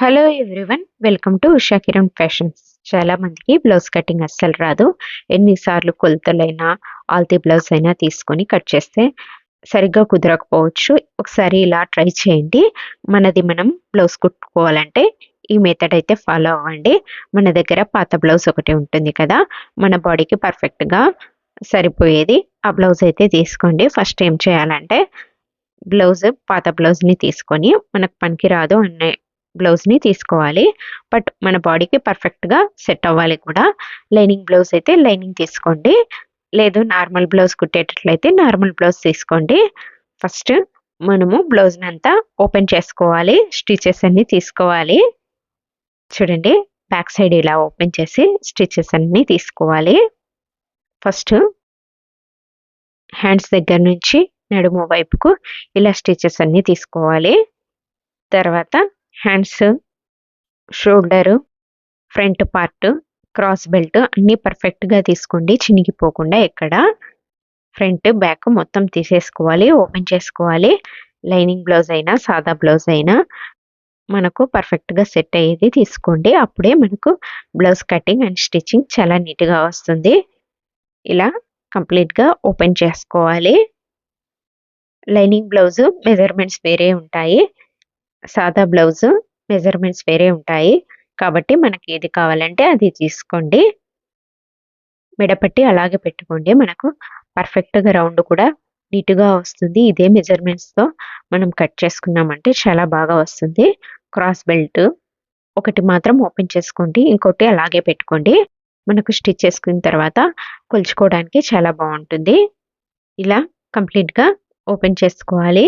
Hello everyone welcome to Usha Kiran fashions చాలా మందికి blouse cutting అస్సలు రాదు. ఎన్నిసార్లు కొలతలైనా ఆల్తీ బ్లౌజ్ అయినా తీసుకొని కట్ చేస్తే సరిగ్గా కుదరకపోవచ్చు. ఒకసారి ఇలా ట్రై చేయండి. మనది మనం బ్లౌజ్ కుట్టుకోవాలంటే ఈ మెథడ్ అయితే ఫాలో అవ్వండి. మన దగ్గర పాత బ్లౌజ్ ఒకటి ఉంటుంది కదా మన బాడీకి పర్ఫెక్ట్గా సరిపోయేది. ఆ బ్లౌజ్ అయితే తీసుకోండి. ఫస్ట్ ఏం చేయాలంటే బ్లౌజ్ పాత బ్లౌజ్ని తీసుకొని మనకు పనికి రాదు అనే బ్లౌజ్ని తీసుకోవాలి. బట్ మన బాడీకి పర్ఫెక్ట్గా సెట్ అవ్వాలి కూడా. లైనింగ్ బ్లౌజ్ అయితే లైనింగ్ తీసుకోండి. లేదు నార్మల్ బ్లౌజ్ కుట్టేటట్లయితే నార్మల్ బ్లౌజ్ తీసుకోండి. ఫస్ట్ మనము బ్లౌజ్ని అంతా ఓపెన్ చేసుకోవాలి. స్టిచెస్ అన్ని తీసుకోవాలి. చూడండి బ్యాక్ సైడ్ ఇలా ఓపెన్ చేసి స్టిచెస్ అన్ని తీసుకోవాలి. ఫస్ట్ హ్యాండ్స్ దగ్గర నుంచి నడుము వైపుకు ఇలా స్టిచెస్ అన్ని తీసుకోవాలి. తర్వాత hands shoulder front part cross belt అన్నీ పర్ఫెక్ట్గా తీసుకోండి. చినిగిపోకుండా ఎక్కడ ఫ్రంట్ బ్యాక్ మొత్తం తీసేసుకోవాలి ఓపెన్ చేసుకోవాలి. లైనింగ్ బ్లౌజ్ అయినా సాదా బ్లౌజ్ అయినా మనకు పర్ఫెక్ట్గా సెట్ అయ్యేది తీసుకోండి. అప్పుడే మనకు బ్లౌజ్ కటింగ్ అండ్ స్టిచ్చింగ్ చాలా నీట్గా వస్తుంది. ఇలా కంప్లీట్గా ఓపెన్ చేసుకోవాలి. లైనింగ్ బ్లౌజ్ మెజర్మెంట్స్ వేరే ఉంటాయి. సాదా బ్లౌజ్ మెజర్మెంట్స్ వేరే ఉంటాయి. కాబట్టి మనకి ఏది కావాలంటే అది తీసుకోండి. మెడపట్టి అలాగే పెట్టుకోండి. మనకు పర్ఫెక్ట్గా రౌండ్ కూడా నీట్గా వస్తుంది. ఇదే మెజర్మెంట్స్తో మనం కట్ చేసుకున్నామంటే చాలా బాగా వస్తుంది. క్రాస్ బెల్ట్ ఒకటి మాత్రం ఓపెన్ చేసుకోండి. ఇంకోటి అలాగే పెట్టుకోండి. మనకు స్టిచ్ చేసుకున్న తర్వాత కొలుచుకోవడానికి చాలా బాగుంటుంది. ఇలా కంప్లీట్గా ఓపెన్ చేసుకోవాలి.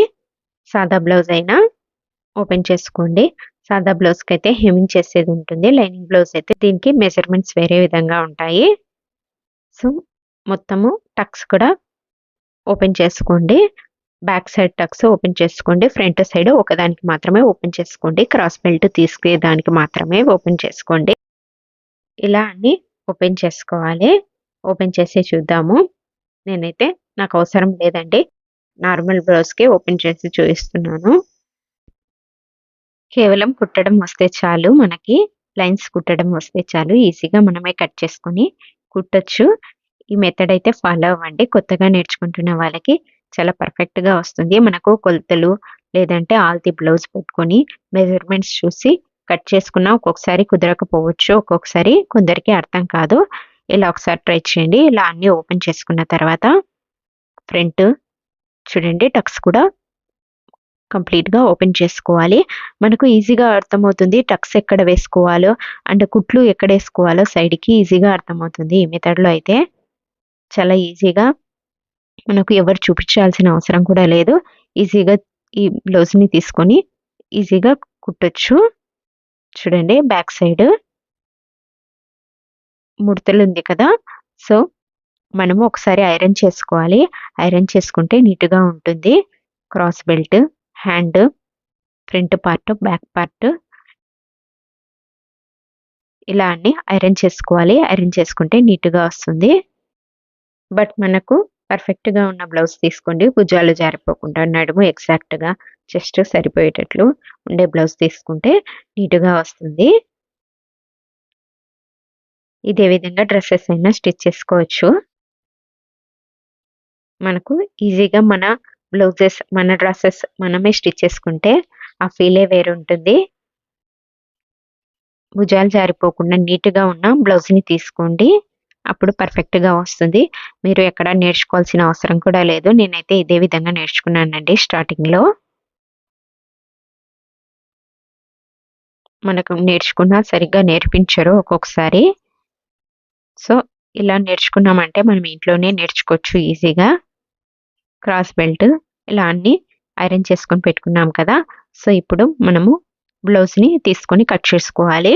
సాదా బ్లౌజ్ అయినా ఓపెన్ చేసుకోండి. సాదా బ్లౌజ్కి అయితే హెమింగ్ చేసేది ఉంటుంది. లైనింగ్ బ్లౌజ్ అయితే దీనికి మెజర్మెంట్స్ వేరే విధంగా ఉంటాయి. సో మొత్తము టక్స్ కూడా ఓపెన్ చేసుకోండి. బ్యాక్ సైడ్ టక్స్ ఓపెన్ చేసుకోండి. ఫ్రంట్ సైడ్ ఒకదానికి మాత్రమే ఓపెన్ చేసుకోండి. క్రాస్ బెల్ట్ తీసుకునే దానికి మాత్రమే ఓపెన్ చేసుకోండి. ఇలా అన్ని ఓపెన్ చేసుకోవాలి. ఓపెన్ చేసి చూద్దాము. నేనైతే నాకు అవసరం లేదండి. నార్మల్ బ్లౌజ్కి ఓపెన్ చేసి చూపిస్తున్నాను. కేవలం కుట్టడం వస్తే చాలు మనకి లైన్స్ కుట్టడం వస్తే చాలు ఈజీగా మనమే కట్ చేసుకొని కుట్టచ్చు. ఈ మెథడ్ అయితే ఫాలో అవ్వండి. కొత్తగా నేర్చుకుంటున్న వాళ్ళకి చాలా పర్ఫెక్ట్గా వస్తుంది. మనకు కొలతలు లేదంటే ఆల్తి బ్లౌజ్ పెట్టుకొని మెజర్మెంట్స్ చూసి కట్ చేసుకున్నా ఒక్కొక్కసారి కుదరకపోవచ్చు. ఒక్కొక్కసారి కొందరికి అర్థం కాదు. ఇలా ఒకసారి ట్రై చేయండి. ఇలా అన్నీ ఓపెన్ చేసుకున్న తర్వాత ఫ్రంట్ చూడండి టక్స్ కూడా కంప్లీట్గా ఓపెన్ చేసుకోవాలి. మనకు ఈజీగా అర్థమవుతుంది టక్స్ ఎక్కడ వేసుకోవాలో అండ్ కుట్లు ఎక్కడ వేసుకోవాలో సైడ్కి ఈజీగా అర్థమవుతుంది ఈ మెథడ్లో అయితే. చాలా ఈజీగా. మనకు ఎవరు చూపించాల్సిన అవసరం కూడా లేదు. ఈజీగా ఈ బ్లౌజ్ని తీసుకొని ఈజీగా కుట్టచ్చు. చూడండి బ్యాక్ సైడ్. ముడతలు ఉంది కదా. సో మనము ఒకసారి ఐరన్ చేసుకోవాలి. ఐరన్ చేసుకుంటే నీట్గా ఉంటుంది. Cross belt. Hand front part back part. ఇలా అన్ని ఐరన్ చేసుకోవాలి. ఐరన్ చేసుకుంటే నీట్గా వస్తుంది. బట్ మనకు పర్ఫెక్ట్గా ఉన్న బ్లౌజ్ తీసుకోండి. భుజాలు జారిపోకుండా నడుము ఎగ్జాక్ట్గా జస్ట్ సరిపోయేటట్లు ఉండే బ్లౌజ్ తీసుకుంటే నీట్గా వస్తుంది. ఇదే విధంగా డ్రెస్సెస్ అయినా స్టిచ్ చేసుకోవచ్చు. మనకు ఈజీగా మన బ్లౌజెస్ మన డ్రెస్సెస్ మనమే స్టిచ్ చేసుకుంటే ఆ ఫీలే వేరుంటుంది భుజాలు జారిపోకుండా నీట్గా ఉన్న బ్లౌజ్ని తీసుకోండి. అప్పుడు పర్ఫెక్ట్గా వస్తుంది. మీరు ఎక్కడ నేర్చుకోవాల్సిన అవసరం కూడా లేదు. నేనైతే ఇదే విధంగా నేర్చుకున్నానండి స్టార్టింగ్లో మనకు నేర్చుకున్నా సరిగ్గా నేర్పించరు ఒక్కొక్కసారి. సో ఇలా నేర్చుకున్నామంటే మనం ఇంట్లోనే నేర్చుకోవచ్చు ఈజీగా. క్రాస్ బెల్ట్ ఇలా అన్ని ఐరన్ చేసుకొని పెట్టుకున్నాం కదా. సో ఇప్పుడు మనము బ్లౌజ్ని తీసుకొని కట్ చేసుకోవాలి.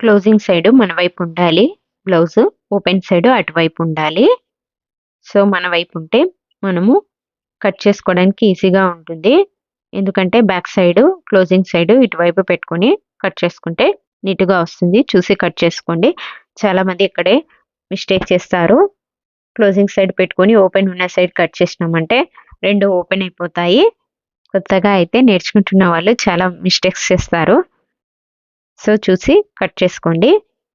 క్లోజింగ్ సైడ్ మన వైపు ఉండాలి. బ్లౌజ్ ఓపెన్ సైడ్ అటువైపు ఉండాలి. సో మన వైపు ఉంటే మనము కట్ చేసుకోవడానికి ఈజీగా ఉంటుంది. ఎందుకంటే బ్యాక్ సైడ్ క్లోజింగ్ సైడ్ ఇటువైపు పెట్టుకొని కట్ చేసుకుంటే నీట్గా వస్తుంది. చూసి కట్ చేసుకోండి. చాలామంది ఇక్కడే మిస్టేక్ చేస్తారు. క్లోజింగ్ సైడ్ పెట్టుకొని ఓపెన్ ఉన్న సైడ్ కట్ చేసినామంటే రెండు ఓపెన్ అయిపోతాయి. కొత్తగా అయితే నేర్చుకుంటున్న వాళ్ళు చాలా మిస్టేక్స్ చేస్తారు. సో చూసి కట్ చేసుకోండి.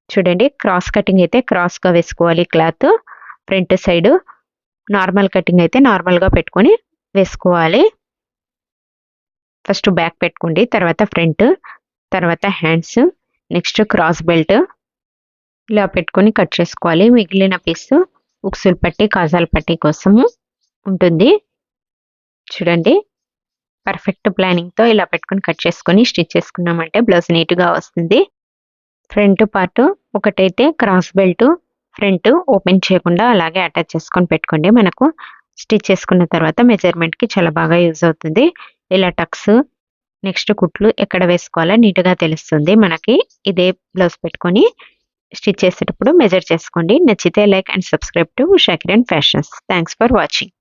చూడండి క్రాస్ కటింగ్ అయితే క్రాస్గా వేసుకోవాలి cloth front side normal cutting అయితే నార్మల్గా పెట్టుకొని వేసుకోవాలి. ఫస్ట్ బ్యాక్ పెట్టుకోండి తర్వాత ఫ్రంట్ తర్వాత హ్యాండ్స్ నెక్స్ట్ క్రాస్ బెల్ట్ ఇలా పెట్టుకొని కట్ చేసుకోవాలి. మిగిలిన పీస్ ఉక్సులు పట్టి కాజాల పట్టి కోసము ఉంటుంది. చూడండి. పర్ఫెక్ట్ ప్లానింగ్తో ఇలా పెట్టుకొని కట్ చేసుకొని స్టిచ్ చేసుకున్నామంటే బ్లౌజ్ నీట్గా వస్తుంది. ఫ్రంట్ పార్ట్ ఒకటైతే క్రాస్ బెల్ట్ ఫ్రంట్ ఓపెన్ చేయకుండా అలాగే అటాచ్ చేసుకొని పెట్టుకోండి. మనకు స్టిచ్ చేసుకున్న తర్వాత మెజర్మెంట్కి చాలా బాగా యూజ్ అవుతుంది. ఇలా టక్స్ నెక్స్ట్ కుట్లు ఎక్కడ వేసుకోవాలో నీట్గా తెలుస్తుంది. మనకి ఇదే బ్లౌజ్ పెట్టుకొని స్టిచ్ చేసేటప్పుడు మెజర్ చేసుకోండి. నచ్చితే like and subscribe to షకిరన్ and fashions thanks for watching